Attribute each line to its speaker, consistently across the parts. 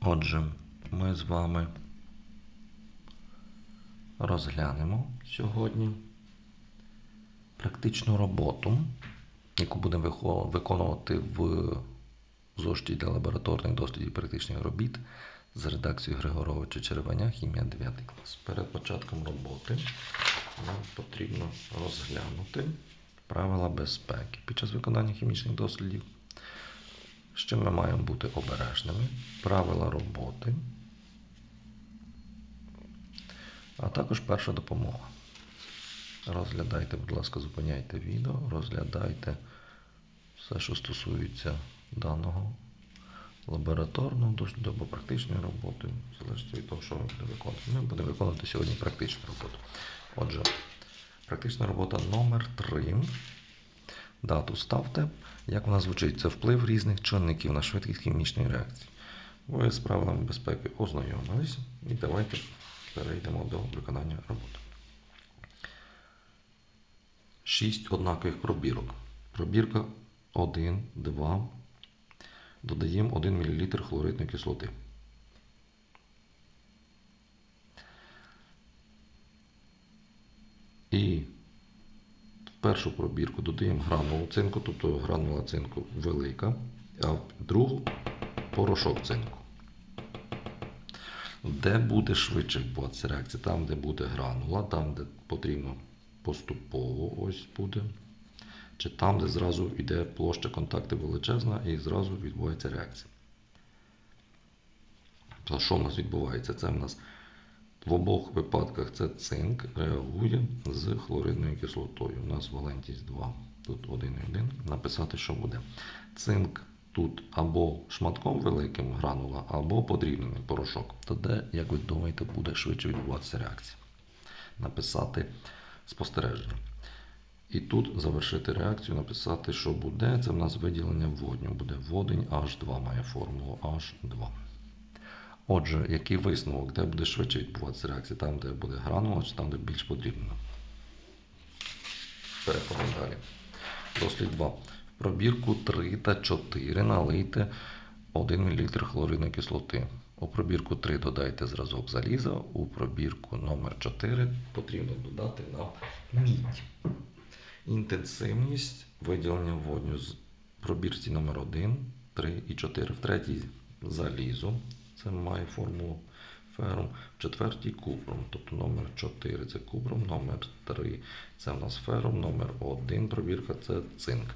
Speaker 1: Отже, ми з вами розглянемо сьогодні практичну роботу, яку будемо виконувати в зошиті для лабораторних дослідів практичних робіт з редакцією Григоровича Червоня, хімія 9 клас. Перед початком роботи нам потрібно розглянути правила безпеки під час виконання хімічних дослідів. Чим ми маємо бути обережними, правила роботи, а також перша допомога. Розглядайте, будь ласка, зупиняйте відео, розглядайте все, що стосується даного лабораторного або практичної роботи, в залежності від того, що ми будемо виконувати. Ми будемо виконувати сьогодні практичну роботу. Отже, практична робота номер 3 Дату ставте. Як вона звучить? Це вплив різних чинників на швидкість хімічної реакції. Ви з правилами безпеки ознайомились і давайте перейдемо до виконання роботи. Шість однакових пробірок. Пробірка 1, 2. Додаємо 1 мл хлоридної кислоти. І в першу пробірку додаємо гранулу цинку, тобто гранула цинку велика, а другу порошок цинку. Де буде швидше відбуватися реакція? Там, де буде гранула, там, де потрібно поступово ось буде. Чи там, де зразу йде площа контакту величезна і зразу відбувається реакція. Що в нас відбувається? Це в нас в обох випадках це цинк реагує з хлоридною кислотою. У нас валентність 2, тут 1,1. Написати, що буде. Цинк тут або шматком великим гранула, або подрібнений порошок. То де, як ви думаєте, буде швидше відбуватися реакція? Написати спостереження. І тут завершити реакцію, написати, що буде. Це в нас виділення водню. Буде водень H2, має формулу H2. Отже, який висновок, де буде швидше відбуватися реакція? Там, де буде гранула, чи там, де більш подрібно? Переходимо далі. Дослід 2. В пробірку 3 та 4 налийте 1 мл хлоридної кислоти. У пробірку 3 додайте зразок заліза, у пробірку номер 4 потрібно додати нам мідь. Інтенсивність виділення водню з пробірці номер 1, 3 і 4. В третій залізо, це має формулу ферум, в четвертій купром, тобто номер 4 це купром, номер 3 це в нас ферум, номер 1 пробірка це цинк.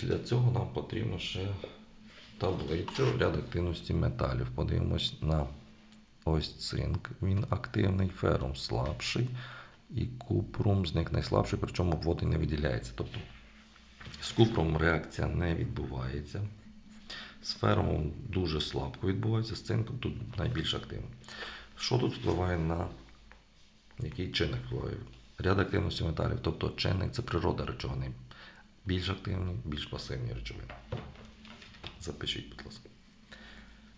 Speaker 1: Для цього нам потрібно ще таблицю ряд активності металів. Подивимось на ось цинк, він активний, ферум слабший. І купрум з них найслабший, причому води не виділяється. Тобто з купром реакція не відбувається. З ферумом дуже слабко відбувається, з цинком тут найбільш активно. Що тут впливає на який чинник впливає? Ряд активності металів. Тобто чинник це природа речовини. Більш активні, більш пасивні речовини. Запишіть, будь ласка.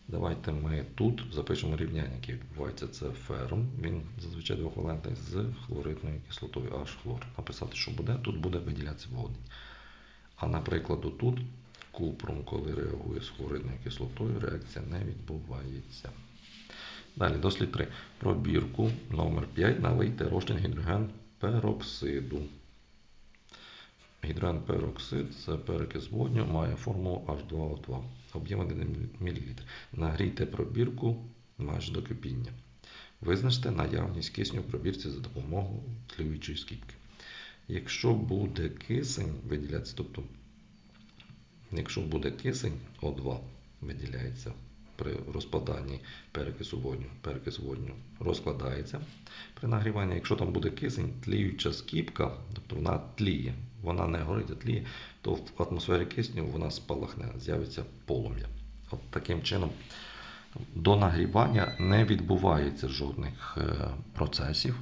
Speaker 1: Давайте ми тут запишемо рівняння, яке відбувається. Це ферум. Він зазвичай двохвалентний з хлоридною кислотою H хлор. Написати, що буде, тут буде виділятися водень. А наприклад, тут купрум, коли реагує з хлоридною кислотою, реакція не відбувається. Далі, дослід 3. Пробірку номер 5 налийте розчин гідроген пероксиду. Гідроген пероксид це перекис водню, має формулу H2O2. Об'єм 1 мл. Нагрійте пробірку майже до кипіння. Визначте наявність кисню в пробірці за допомогою тлюючої скіпки. Якщо буде кисень, виділяється, тобто, якщо буде кисень, О2 виділяється при розпаданні перекису водню, перекис водню розкладається при нагріванні. Якщо там буде кисень, тліюча скіпка, тобто вона тліє, вона не горить, а тліє, то в атмосфері кисню вона спалахне, з'явиться полум'я. От таким чином до нагрівання не відбувається жодних е, процесів.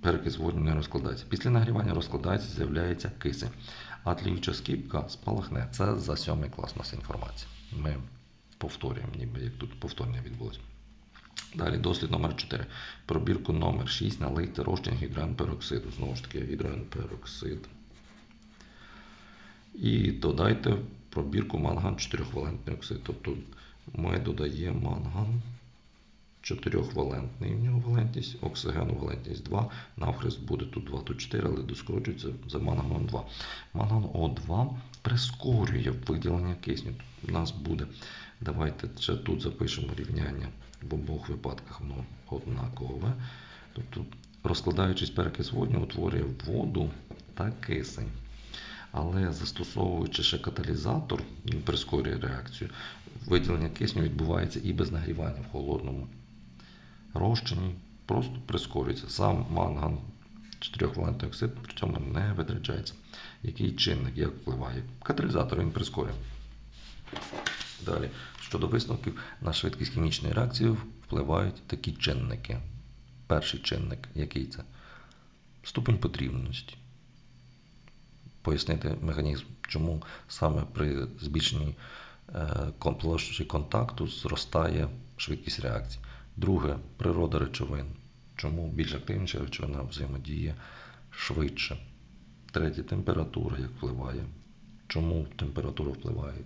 Speaker 1: Перекис водню не розкладається. Після нагрівання розкладається, з'являється кисень. А скіпка спалахне. Це за сьомий клас у нас інформація. Ми повторюємо, ніби як тут повторення відбулося. Далі дослід номер 4. Пробірку номер 6 налийте розчин гідроген-пероксиду. Знову ж таки, гідроген-пероксид. І додайте пробірку манган 4-валентний оксид. Тобто ми додаємо манган 4-валентний в нього валентність, оксигену валентність 2, навхрест буде тут 2, тут 4, але доскорочується за манганом 2. Манган О2 прискорює виділення кисню. У нас буде, давайте ще тут запишемо рівняння в обох випадках воно однакове. Тобто, розкладаючись перекис водню, утворює воду та кисень. Але застосовуючи ще каталізатор, він прискорює реакцію. Виділення кисню відбувається і без нагрівання в холодному розчині, просто прискорюється. Сам манган 4-валентний оксид при цьому не витрачається. Який чинник, як впливає? Каталізатор він прискорює. Далі, щодо висновків, на швидкість хімічної реакції впливають такі чинники. Перший чинник, який це? Ступень потрібності. Пояснити механізм, чому саме при збільшенні е, площі контакту зростає швидкість реакції. Друге, природа речовин. Чому більш активніша речовина взаємодіє швидше. Третє, температура як впливає. Чому температура впливає?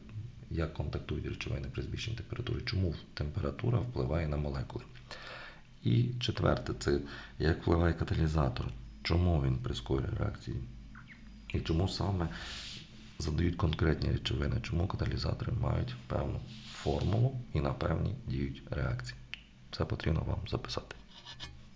Speaker 1: Як контактують речовини при збільшенні температури? Чому температура впливає на молекули? І четверте, це як впливає каталізатор. Чому він прискорює реакції? І чому саме задають конкретні речовини? Чому каталізатори мають певну формулу і на певні діють реакції? Це потрібно вам записати.